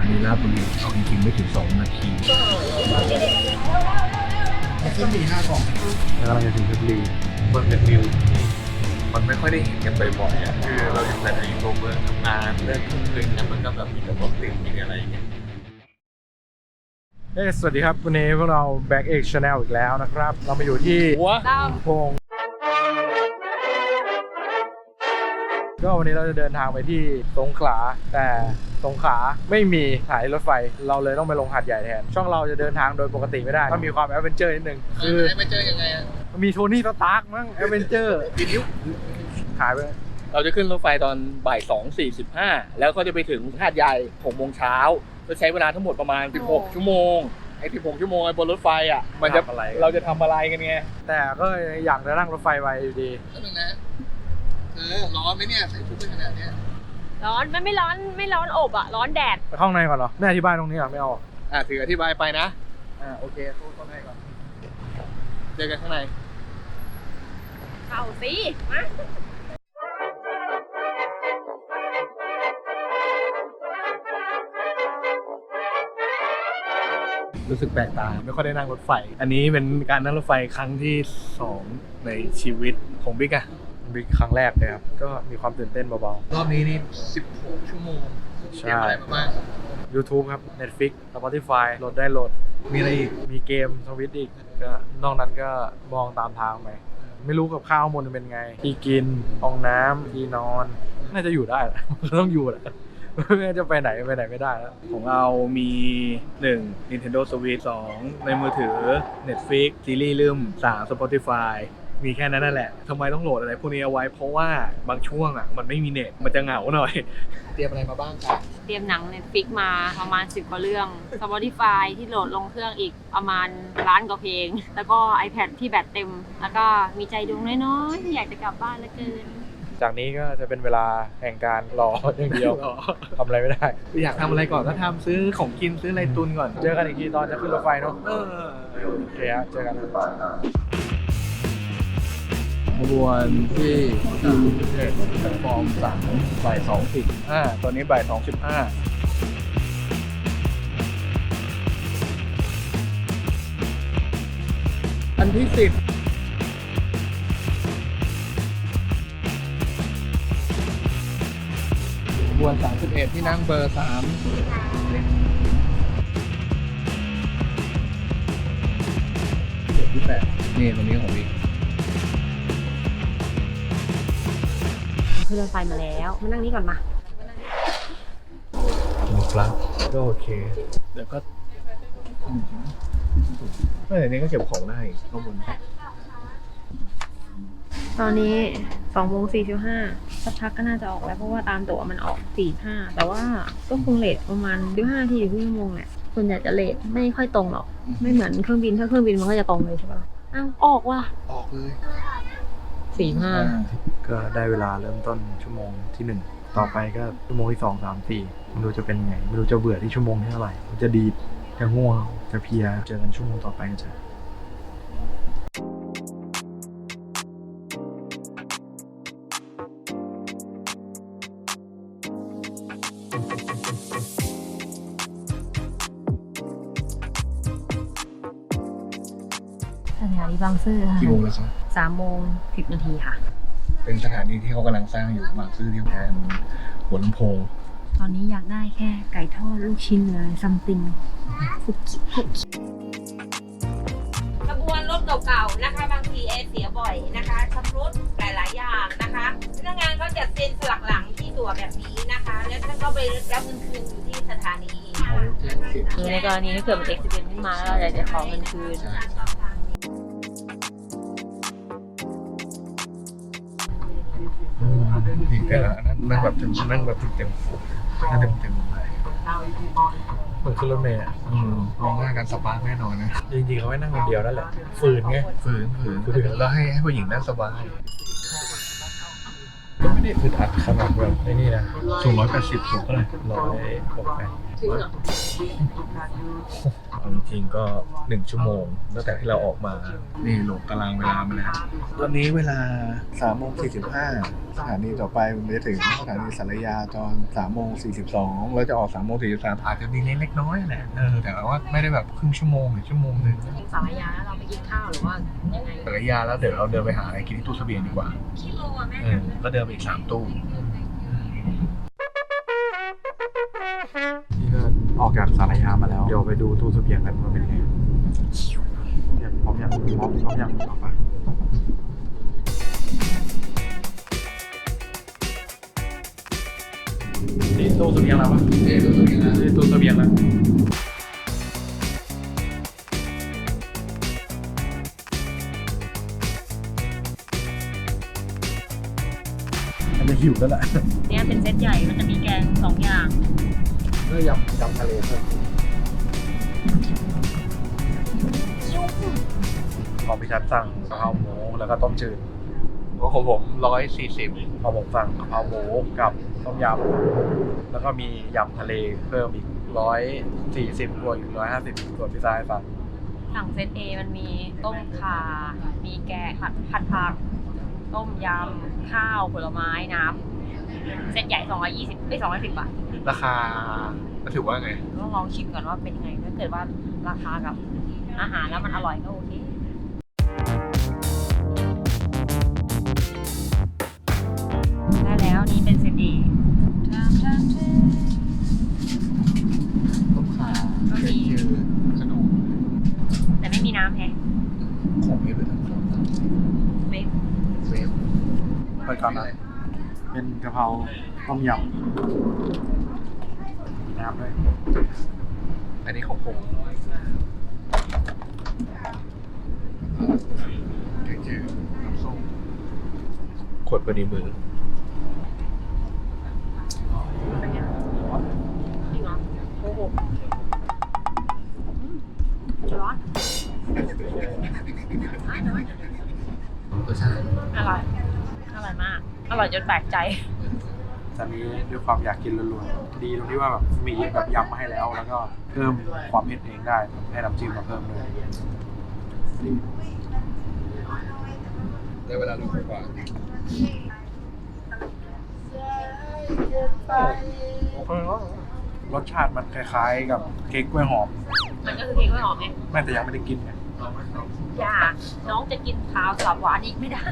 านีราชบุรีเอาจริงๆไม่ถึง2นาทีขึ้นมีห้ากล่องแล้วกำลังจะถึงเพชรบุรีมันเป็นวิวที่มันไม่ค่อยได้เห็นกันบ่อยๆอะคือเราอยู่แต่ในตัวเมืองทำงานเรื่องเครื่องบินเนี่ยมันก็แบบมีแต่รถติดมีอะไรอย่างเงี้ยเอ้ยสวัสดีครับ วันนี้พวกเรา Back X Channel อีกแล้วนะครับ เรามาอยู่ที่หัวดาวพง ก็วันนี้เราจะเดินทางไปที่สงขลา แต่สงขลาไม่มีสถายรถไฟ เราเลยต้องไปลงหาดใหญ่แทน ช่องเราจะเดินทางโดยปกติไม่ได้ต้องมีความแอดเวนเจอร์นิดนึงคือไม่เจอยังไงอะมีโทนี่สตาร์กมั้งแอดเวนเจอร์กี่นิ้วหายไปเราจะขึ้นรถไฟตอนบ่าย2 45แล้วก็จะไปถึงหาดใหญ่6โมงเช้าจะใช้เวลาทั้งหมดประมาณ 16 ชั่วโมงไอ้16ชั่วโมงไอ้บนรถไฟอะมันจะทำอะไรเราจะทำอะไรกันไงแต่ก็อยากจะนั่งรถไฟไปอยู่ดีแป๊บนึงนะ เออร้อนไหมเนี่ยใส่ชุดเป็นขนาดเนี้ยร้อนมันไม่ร้อนไม่ร้อนอบอะ ร้อนแดด ไปเข้าข้างในก่อนเหรอไม่อธิบายตรงนี้เหรอไม่เอาเหรออะถืออธิบายไปนะ อ่าโอเคโทษต้นให้ก่อน เจอกันข้างในเข้าสิมารู้สึกแปลกตา ไม่ค่อยได้นั่งรถไฟ อันนี้เป็นการนั่งรถไฟครั้งที่สองในชีวิตของบิ๊กอะ บิ๊กครั้งแรกเลยครับ ก็มีความตื่นเต้นเบารอบนี้นี่ 16 ชั่วโมงๆเตรียมอะไรมาบ้าง YouTube ครับ Netflix Spotify โหลดได้โหลด มีอะไรอีก มีเกมสวิตอีกก็นอกนั้นก็มองตามทางไป ไม่รู้กับข้าวข้างบนเป็นไง ที่กินห้องน้ำที่นอน น่าจะอยู่ได้แหละมันก็ต้องอยู่แหละไม่งั้นจะไปไหนไปไหนไม่ได้แล้ว ของเรามี 1 Nintendo Switch 2 ในมือถือ Netflix ซีรีส์ลืม 3 Spotify มีแค่นั้นนั่นแหละทำไมต้องโหลดอะไรพวกนี้เอาไว้เพราะว่าบางช่วงอะมันไม่มีเน็ตมันจะเหงาหน่อย เตรียมอะไรมาบ้างครับเตรียมหนังเน็ตฟิกมาประมาณ10กว่าเรื่อง Spotify ที่โหลดลงเครื่องอีกประมาณล้านกว่าเพลง แล้วก็ iPad ที่แบตเต็ม แล้วก็มีใจดวงน้อยๆที่อยากจะกลับบ้านเหลือเกินจากนี้ก็จะเป็นเวลาแห่งการรออย่างเดียวทำอะไรไม่ได้ อยากทำอะไรก่อนก็ทำซื้อของกินซื้ออะไรตุนก่อน เจอกันอีกทีตอนจะขึ้นรถไฟเนาะเออโอเคฮะเจอกัน ขบวนที่แพลตฟอร์มสามบ่ายสองสิบห้าตอนนี้บ่ายสองสิบห้าอันที่สิบขบวนสามสิบเอ็ดที่นั่งเบอร์สามที่แปดนี่ตรงนี้ของวิก ขึ้นรถไฟมาแล้ว มานั่งนี้ก่อนมาครับก็โอเคเดี๋ยวก็ไม่แต่นี้ก็เก็บของได้ข้างบนตอนนี้2โมง45สักพักก็น่าจะออกแล้ว เพราะว่าตามตั๋วมันออก45แต่ว่าก็คงเลทประมาณ15นาทีถึงครึ่งชั่วโมงแหละส่วนใหญ่จะเลทไม่ค่อยตรงหรอก ไม่เหมือนเครื่องบินถ้าเครื่องบินมันก็จะตรงเลยใช่ปะอ้าวออกว่ะออกเลย 45ก็ได้เวลาเริ่มต้นชั่วโมงที่หนึ่งต่อไปก็ชั่วโมงที่สองสามสี่ไม่รู้จะเป็นไง ไม่รู้จะเบื่อที่ชั่วโมงที่เท่าไหร่จะดีดจะง่วงจะเพลียเจอกันชั่วโมงต่อไปกันจ้ะสถานีบางซื่อค่ะกี่โมงแล้วครับ สามโมงสิบนาทีค่ะ เป็นสถานีที่เขากำลังสร้างอยู่บางซื่อที่แทนหัวลำโพง ตอนนี้อยากได้แค่ไก่ทอดลูกชิ้นเลยซัมติงคุกกี้คุกกี้ขบวนรถเก่าๆนะคะบางทีแอร์เสียบ่อยนะคะชำรุดหลายๆอย่างนะคะพนักงานเขาจะเซ็นสลักหลังที่ตัวแบบนี้นะคะ แล้วท่านก็ไปรับเงินคืนอยู่ที่สถานีคือในกรณีถ้าเกิดมันเอ็กซิเดนขึ้นมาแล้วเราอยากจะขอเงินคืน นี่แต่ละนั่นนั่งแบบเต็มนั่งแบบเต็มนั่งเต็มเต็มเลยเหมือนขึ้นรถเมล์อะอืมมองหน้ากันสปาร์กแน่นอนนะจริงๆเขาไม่นั่งคนเดียวนั่นแหละฝืนไงฝืนฝืนฝืนแล้วให้ให้ผู้หญิงนั่งสบายมไม่ได้อึดอัดขนาดแบบไอ้นี่นะสูงร้อยแปดสิบสูงเท่าไหร่ร้อยหกแปด เอาจริงๆก็หนึ่งชั่วโมงตั้งแต่ที่เราออกมา นี่ลงตารางเวลามาแล้ว ตอนนี้เวลาสามโมงสี่สิบห้าสถานีต่อไปมันจะถึงสถานีสารยาตอนสามโมงสี่สิบสองเราจะออกสามโมงสี่สิบสามอาจจะดีเล็กน้อยแหละเออแต่ว่าไม่ได้แบบครึ่งชั่วโมงหรือชั่วโมงหนึ่งถึงสารยาแล้วเราไปกินข้าวหรือว่ายังไงสารยาแล้วเดี๋ยวเราเดินไปหาอะไรกินที่ตู้เสบียงดีกว่ากิโลอะแม่เออแล้วเดินไปอีกสามตู้นี่ก็ ออกจากสารยามาแล้ว เดี๋ยวไปดูตู้เสบียงกันว่าเป็นไงเนี่ยพร้อมยังพร้อมพร้อมยังเอาไปนี่ตู้เสบียงแล้วปะเออรู้สึกยังไงนี่ตู้เสบียงแล้วมันจะหิวแล้วแหละเนี่ยเป็นเซตใหญ่มันจะมีแกงสองอย่าง เมื่อยำยำทะเลเพิ่มของพี่ชัดสั่งกะเพราหมูแล้วก็ต้มจืดของผมร้อยสี่สิบของผมสั่งกะเพราหมูกับต้มยำแล้วก็มียำทะเลเพิ่มอีกร้อยสี่สิบบวกอีกร้อยห้าสิบส่วนพี่ชายสั่งสั่งเซตเอมันมีต้มข่ามีแกงผัดผัดผัก ต้มยำ ข้าวผลไม้น้ำเซตใหญ่ 220ไม่210 บาท ราคาถือว่าไงต้องลองชิมก่อนว่าเป็นยังไงถ้าเกิดว่าราคากับอาหารแล้วมันอร่อยก็โอเค ได้แล้วนี่เป็นเซตเอต้มข่าก็มีเจือขนมแต่ไม่มีน้ำแฮะของเอฟหรือทั้งสองไม่เวฟไปก่อนนะเป็นกะเพราต้มยำมี น้ำด้วยอันนี้ของผมแกงจืดน้ำส้มขวดพอดีมือเป็นไงจริงเหรอโอ้โหอืมร้อนรสชาติอร่อย อร่อยมาก อร่อยจนแปลกใจจานนี้ด้วยความอยากกินล้วนๆ ดีตรงที่ว่าแบบมีแบบยำมาให้แล้ว แล้วก็เพิ่มความเผ็ดเองได้ให้น้ำจิ้มมาเพิ่มด้วยดีได้เวลาลงกว่ารสชาติมันคล้ายๆ กับเค้กกล้วยหอม มันก็คือเค้กไม่หอมไงแม่แต่ยังไม่ได้กินไงอย่าน้องจะกินขาวสลับหวานอีกไม่ได้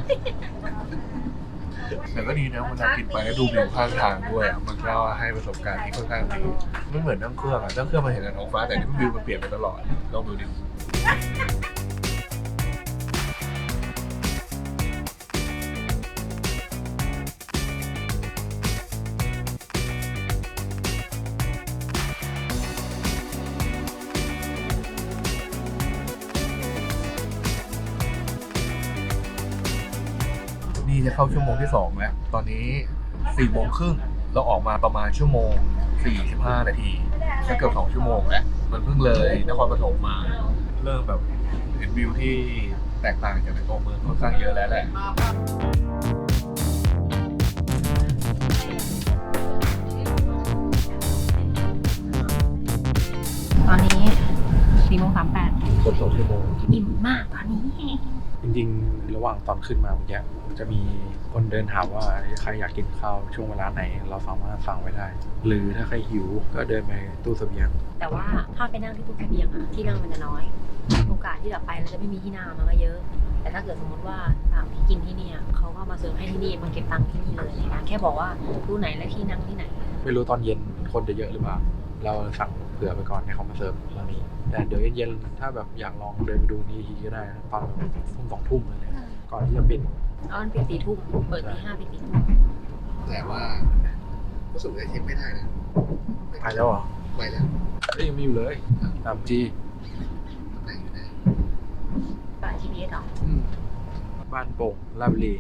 แต่ก็ดีนะเวลากินไปแล้วดูวิวข้างทางด้วยอะมันก็ให้ประสบการณ์ที่ค่อนข้างดีไม่เหมือนนั่งเครื่องอะนั่งเครื่องมาเห็นแต่ท้องฟ้าแต่นี่วิวมันเปลี่ยนไปตลอดลองดูดิ เข้าชั่วโมงที่สองแล้ว ตอนนี้สี่โมงครึ่งเราออกมาประมาณชั่วโมงสี่สิบห้านาทีจะเกือบสองชั่วโมงแล้ว มันเพิ่งเลยนครปฐมมา เริ่มแบบเห็นวิวที่แตกต่างจากในตัวเมืองค่อนข้างเยอะแล้วแหละ ตอนนี้สี่โมงสามแปด ครบสองชั่วโมงอิ่มมากตอนนี้ จริงๆ ระหว่างตอนขึ้นมาเมื่อกี้จะมีคนเดินถามว่าใครอยากกินข้าวช่วงเวลาไหน เราสามารถสั่งไว้ได้ หรือถ้าใครหิวก็เดินไปตู้เสบียง แต่ว่าถ้าไปนั่งที่ตู้เสบียงอะที่นั่งมันจะน้อย โอกาสที่เราไปเราจะไม่มีที่นั่งมันก็เยอะ แต่ถ้าเกิดสมมติว่าสั่งที่กินที่เนี่ยเขาก็มาเสิร์ฟให้ที่นี่มาเก็บตังค์ที่นี่เลยในการแค่บอกว่าตู้ไหนและที่นั่งที่ไหน ไม่รู้ตอนเย็นคนจะเยอะหรือเปล่า เราสั่งเผื่อไปก่อนให้เขามาเสิร์ฟตอนนี้ แต่เดี๋ยวเย็นๆถ้าแบบอยากลองเดินไปดูนี่ทีก็ได้นะตอนแบบทุ่มสองทุ่มอะไรเลยก่อนที่จะปิดแล้วมันปิดสี่ทุ่มเปิดตีห้าปิดสี่ทุ่มแต่ว่ารู้สึกจะเช็คไม่ได้นะไปแล้วเหรอไปแล้วเอ้ยยังมีอยู่เลยตามจีตำแหน่งอยู่ไหนปา GPS เหรอบ้านโป่งลาดบุรี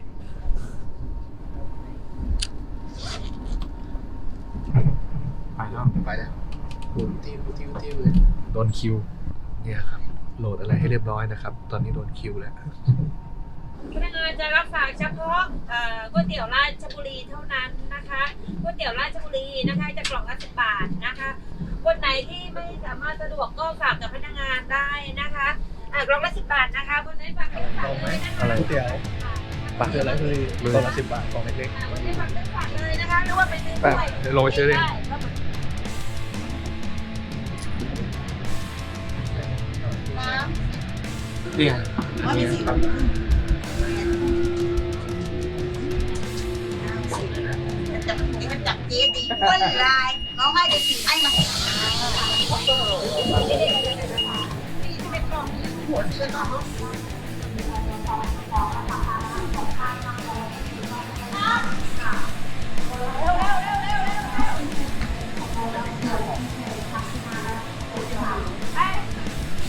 ไปแล้วไปแล้วห มุนติ้วติ้วติ้วเลยโดนคิว เนี่ยครับ โหลดอะไรให้เรียบร้อยนะครับ ตอนนี้โดนคิวแล้ว พนักงานจะรับฝากเฉพาะเอ่อก๋วยเตี๋ยวราชบุรีเท่านั้นนะคะก๋วยเตี๋ยวราชบุรีนะคะจะกล่องละสิบบาทนะคะคนไหนที่ไม่สามารถสะดวกก็ฝากกับพนักงานได้นะคะอ่ากล่องละสิบบาทนะคะคนไหนฝากก็ฝากเลยนะคะอะไรก๋วยเตี๋ยว ปากเจอแล้วคือตัวละสิบบาทกล่องเล็ก อ่าคนไหนฝากก็ฝากเลยนะคะหรือว่าไปซื้อๆแป๊บด้วย เดี๋ยวลงไปซื้อเอง ได้ครับผมน้ำนี่ไงอันนี้ครับจับมันจับเจ๊ตี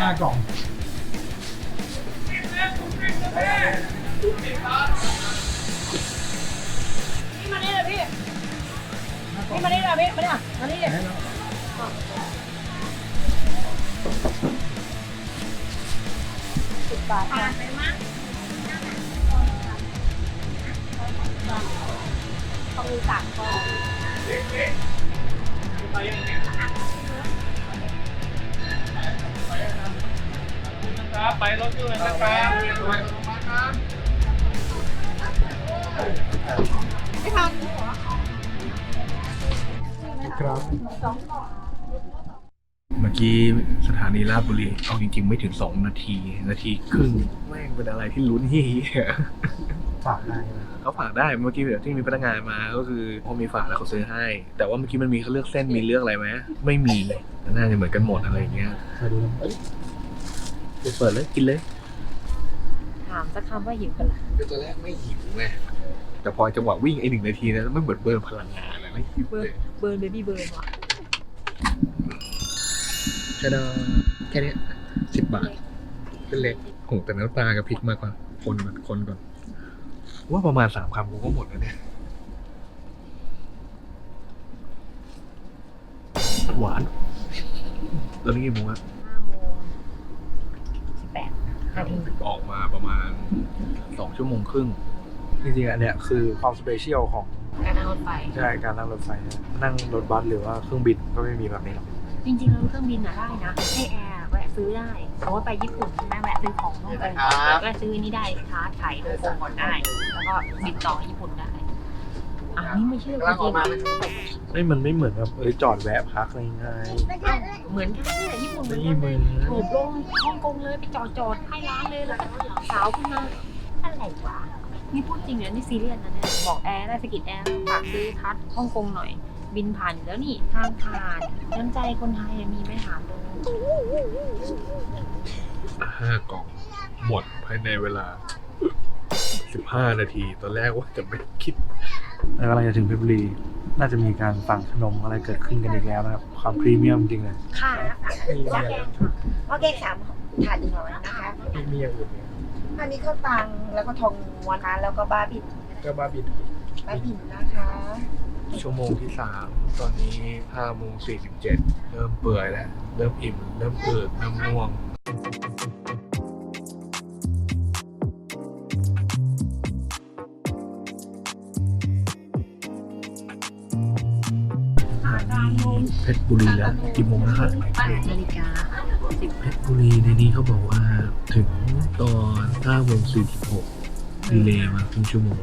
ห้ากล่องพี่มานี่เลยพี่พี่มานี่เลยพี่มาเนี่ยมานี่เลยสิบบาทนะต้องมีสามก้อ ไปรถด่วนะครับไม่ทันครับเมื่อกี้สถานีราชบุรีเอาจริงๆ ไม่ถึง 2 นาที นาทีครึ่งแม่งเป็นอะไรที่ลุ้นเฮีย ฝากได้ไหมเขาฝากได้เมื่อกี้แบบที่มีพนักงานมาก็คือพอมีฝากแล้วเขาซื้อให้ แต่ว่าเมื่อกี้มันมีเขาเลือกเส้นมีเลือกอะไรไหมไม่มีน่าจะเหมือนกันหมดอะไรอย่างเงี้ยมาดูแล้วเอ้ยเปิดเลยกินเลย ถามสักคำว่าหิวกันละคือตอนแรกไม่หิวไงแต่พอจังหวะวิ่งไอ้หนึ่งนาทีนั้นไม่เหมือนเบิร์นพลังงานเลยไม่หิวเลยเบิร์นเบบี้เบิร์นว่ะชาดาแค่เนี้สิบบาทเป็นเล็กโหแต่น้ำตากับพริกมากกว่าคนก่อนคนก่อน ว่าประมาณสามคำกูก็หมดแล้วเนี่ย หวาน ตอนนี้กี่โมงอะห้าโมงสิบแปดนาทีออกมาประมาณสองชั่วโมงครึ่ง จริงๆอันเนี้ยคือความสเปเชียลของการนั่งรถไฟ ใช่การนั่งรถไฟนะนั่งรถบัสหรือว่าเครื่องบินก็ไม่มีแบบนี้หรอก จริงๆแล้วเครื่องบินอะได้นะ ให้แอร์แวะซื้อได้เพราะว่าไปญี่ปุ่นใช่ไหมแวะซื้อของฮ่องกงก่อนแวะซื้อนี่ได้ชาร์จไถ่ฮ่องกงก่อนได้แล้ว ก็บินต่อญี่ปุ่นได้อะนี่ไม่เชื่อจริงเอ้ยมันไม่เหมือนแบบเอ้ยจอดแวะพักอะไรง่ายๆเหมือนกันเนี่ยญี่ปุ่นเหมือนนี่กันมึงโผล่ลงฮ่องกงเลยไปจอดจอดให้ร้านเลยแล้วก็สาวขึ้นมาอะไรวะนี่พูดจริงนะนี่ซีเรียสนะเนี่ยบอกแอร์ได้สกิดแอร์ฝากซื้อทัดฮ่องกงหน่อย บินผ่านอยู่แล้วนี่ทางผ่านน้ำใจคนไทยมีไหม่ถามเลยห้ากล่องหมดภายในเวลา สิบห้านาที ตอนแรกว่าจะไม่คิดแล้วกำลังจะถึงเพชรบุรี น่าจะมีการสั่งขนมอะไรเกิดขึ้นกันอีกแล้วนะครับ ความพรีเมียมจริงเลย ค่ะว่าแกงว่าแกงสามถาดหนึ่งร้อยนะคะมีมีอย่างอื่นไหมอันนี้ข้าวตังแล้วก็ทองม้วนนะคะแล้วก็บ้าบินก็บาบินบ้าบินนะคะ ชั่วโมงที่สามตอนนี้ห้าโมงสี่สิบเจ็ดเริ่มเปื่อยแล้ว เริ่มอิ่ม เริ่มเปื่อยเริ่มง่วง เพชรบุรีแล้วกี่โมงแล้วครับนาฬิกาสิบเพชรบุรีในนี้เขาบอกว่าถึงตอน9โมง46ดีเลย์มาครึ่งชั่วโมง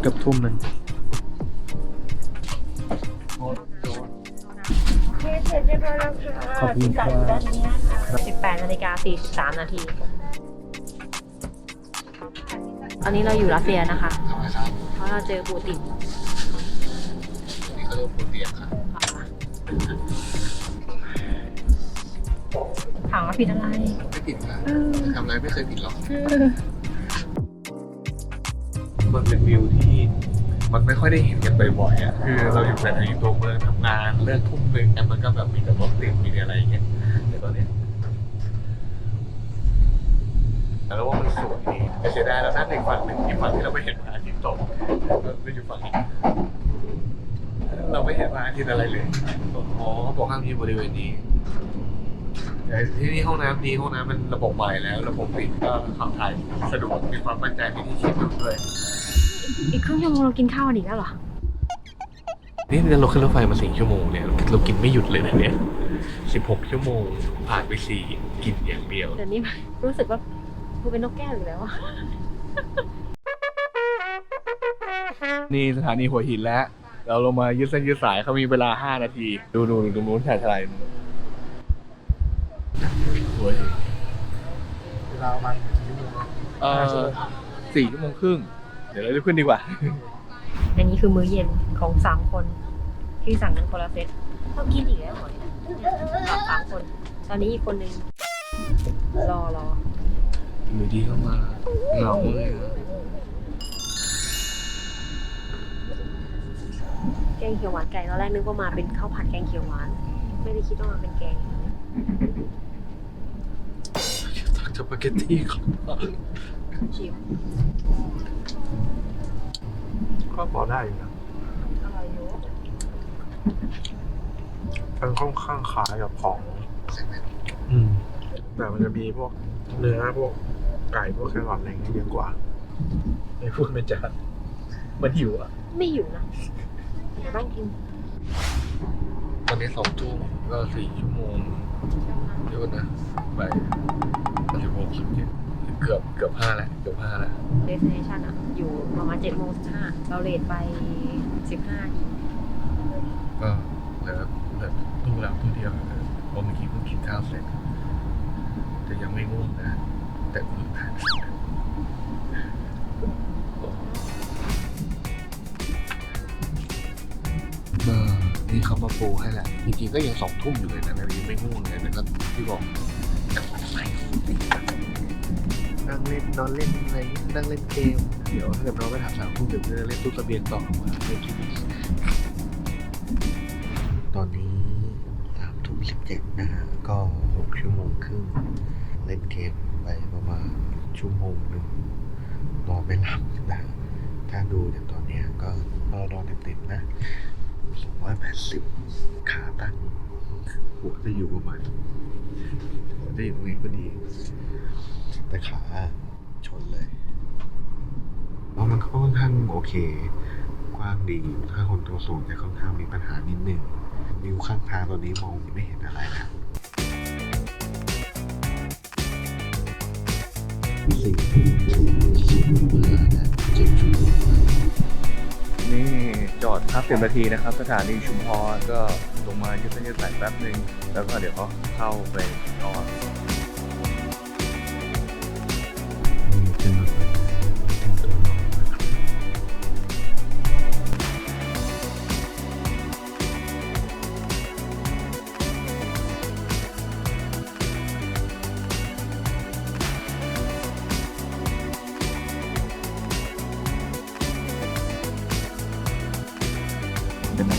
เกือบทุ่มหนึ่งเสร็จเรียบร้อยแล้วค่ะขอบคุณครับสิบแปดนาฬิกาสี่สิบสามนาที ตอนนี้เราอยู่รัสเซียนะคะเพราะว่าเราเจอปูตินนี่เขาเรียกว่าปูเตียงค่ะถามว่าผิดอะไร ไม่ผิดค่ะเออทำอะไรไม่เคยผิดหรอกเออมันเป็นวิวที่มันไม่ค่อยได้เห็นกันบ่อยๆอะคือเราอยู่แต่ในตัวเมืองทำงานเลิกทุ่มหนึ่งกันมันก็แบบมีแต่รถติดมีแต่อะไรอย่างเงี้ยแต่ตอนเนี้ยแล้วว่ามันสวยดี แต่เสียดายเรานั่งในฝั่งหนึ่งที่ฝั่งที่เราไม่เห็นพระอาทิตย์ตกเราอยู่ฝั่งนี้เราไม่เห็นพระอาทิตย์อะไรเลยอ๋อเขาบอกห้ามที่บริเวณนี้แต่ที่นี่ห้องน้ำดีห้องน้ำมันระบบใหม่แล้ว ระบบปิดก็ขับถ่ายสะดวกมีความมั่นใจมีที่เช็ดน้ำด้วยอีกครึ่งชั่วโมงเรากินข้าวกันอีกแล้วเหรอนี่เราขึ้นรถไฟมาสี่ชั่วโมงเนี่ยเรากินไม่หยุดเลยนะเนี่ยสิบหกชั่วโมงผ่านไปสี่กินอย่างเดียวเดี๋ยวนี้รู้สึกว่า กูเป็นนกแก้วอยู่แล้วอะนี่สถานีหัวหินแล้ว เราลงมายืดเส้นยืดสายเขามีเวลา 5 นาที ดูดูดูตรงนู้นชายทลายหัวหินเวลาประมาณกี่ชั่วโมงเออสี่ชั่วโมงครึ่ง เดี๋ยวเรารีบขึ้นดีกว่า อันนี้คือมื้อเย็นของสามคนที่สั่งกันคนละเซตเรากินอีกแล้วเหรอเนี่ยสามคน ตอนนี้อีกคนนึงรอรอ อยู่ดีเข้ามาเหงาเลยอะแกงเขียวหวานไก่ตอนแรกนึกว่ามาเป็นข้าวผัดแกงเขียวหวาน ไม่ได้คิดว่ามาเป็นแกงอย่างนี้ตักสปาเกตตี้ของชิมก็พอได้อยู่นะอร่อยอยู่มันค่อนข้างคล้ายกับของ อืม แต่มันจะมีพวกเนื้อพวก ไก่พวกแครอทอะไรอย่างเงี้ยเยอะกว่าไม่พูดไม่จามันหิวอะ ไม่หิวนะแต่ต้องกินตอนนี้สองทุ่มก็สี่ชั่วโมงเดี๋ยวก่อนนะไปสิบหกสิบเจ็ดเกือบเกือบห้าแล้วเกือบห้าแล้วเดสเนชันอะอยู่ประมาณเจ็ดโมงสิบห้าเราเลทไปสิบห้าทีก็เหลือเหลือตู้เราตู้เดียวเออเพราะเมื่อกี้เพิ่งกินข้าวเสร็จแต่ยังไม่ง่วงนะ แต่คุณทานก็นี่เขามาปูให้แหละ จริงๆก็ยังสองทุ่มอยู่เลยนะยังไม่ง่วงเลยแต่ก็ที่บอกจะไปไหนนั่งเล่นนอนเล่นอะไรนั่งเล่นเกม เดี๋ยวถ้าเกิดน้องไปถามสามทุ่มเดี๋ยวจะเล่นตู้กระเบียนต่อมาเล่นทีวีตอนนี้สามทุ่มสิบเจ็ดนะฮะก็หกชั่วโมงครึ่งเล่นเกม ไปประมาณชั่วโมงหนึ่งนอนไม่หลับนะถ้าดูจากตอนเนี้ยก็นอนเต็มๆนะสองร้อยแปดสิบขาตั้งหัวจะอยู่ประมาณหัวจะอยู่ตรงนี้พอดี แต่ขาชนเลยเพราะมันก็ค่อนข้างโอเค กว้างดี ถ้าคนตัวสูงจะค่อนข้างมีปัญหานิดนึงวิวข้างทางตอนนี้มองไม่เห็นอะไรนะ นี่จอดพักสิบนาทีนะครับ สถานีชุมพรก็ลงมายืดเส้นยืดสายแป๊บหนึ่งแล้วก็เดี๋ยวเขาเข้าไปนอน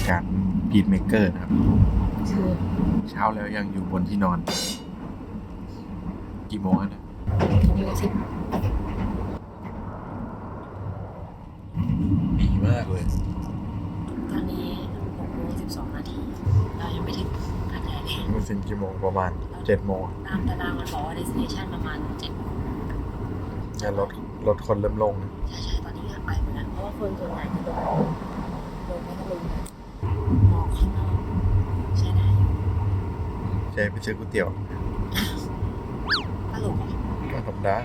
การพีทเมเกอร์นะครับ คือเช้าแล้วยังอยู่บนที่นอน กี่โมงแล้วเนี่ยมีกระซิบดีมากเลย ตอนนี้หกโมงสิบสองนาที เรายังไม่ถึงพัทยาเลย มันเป็นกี่โมงประมาณเจ็ดโมงตามตารางมันบอกว่า destination ประมาณเจ็ดโมงเนี่ยรถรถคนเริ่มลงนะใช่ใช่ตอนนี้ไปหมดแล้วเพราะว่าคนส่วนใหญ่จะลงลงไม่ก็ลงกันมองข้างนอกใช่ได้อยู่ ใช่ไปซื้อก๋วยเตี๋ยวตลกอะก็ธรรมดา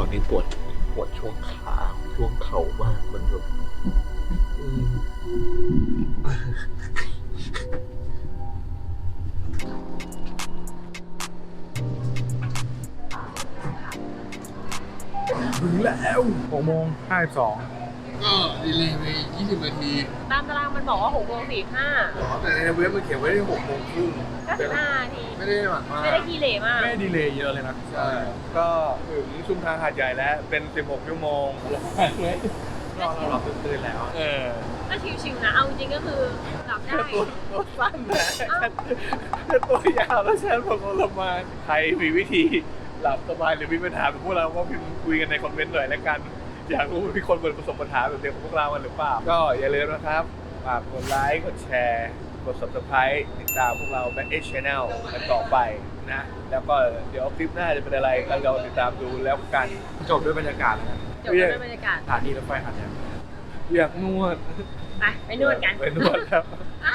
อนนี้ปวดปวดช่วงขาช่วงเข่ามากมันแบบถึงแล้วหกโมงห้าสิบสอง ก็ดีเลยไป20นาทีตามตารางมันบอกว่าหกโมงสี่ห้าอ๋อแต่ในเว็บมันเขียนไว้ที่6โมงครึ่งก็สิบห้านาทีไม่ได้หมายความไม่ได้ขี้เหร่มาก ไม่ได้ดีเลย์เยอะเลยนะ ใช่ก็ถึงชุมทางหาดใหญ่แล้ว เป็น 16 ชั่วโมงก็เราหลับตื่นๆแล้ว เออก็ชิวๆนะ เอาจริงๆก็คือหลับได้ ตัวตัวสั้นนะถ้าตัวยาวแล้วฉันผมทรมานใครมีวิธีหลับสบายหรือมีปัญหาแบบพวกเราก็พิมพ์คุยกันในคอมเมนต์หน่อยแล้วกัน อยากรู้ว่ามีคนเปิดประสบปัญหาแบบเดียวกับพวกเรากันหรือเปล่า ก็อย่าลืมนะครับฝากกดไลค์กดแชร์กด subscribe ติดตามพวกเรา Back Edge Channel กันต่อไปนะ แล้วก็เดี๋ยวคลิปหน้าจะเป็นอะไรก็เราติดตามดูแล้วกันจบด้วยบรรยากาศแล้วกันจบกันด้วยบรรยากาศสถานีรถไฟหัดใหญ่อยากนวดไปไปนวดกันไปนวดแล้วอะ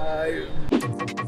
Bye.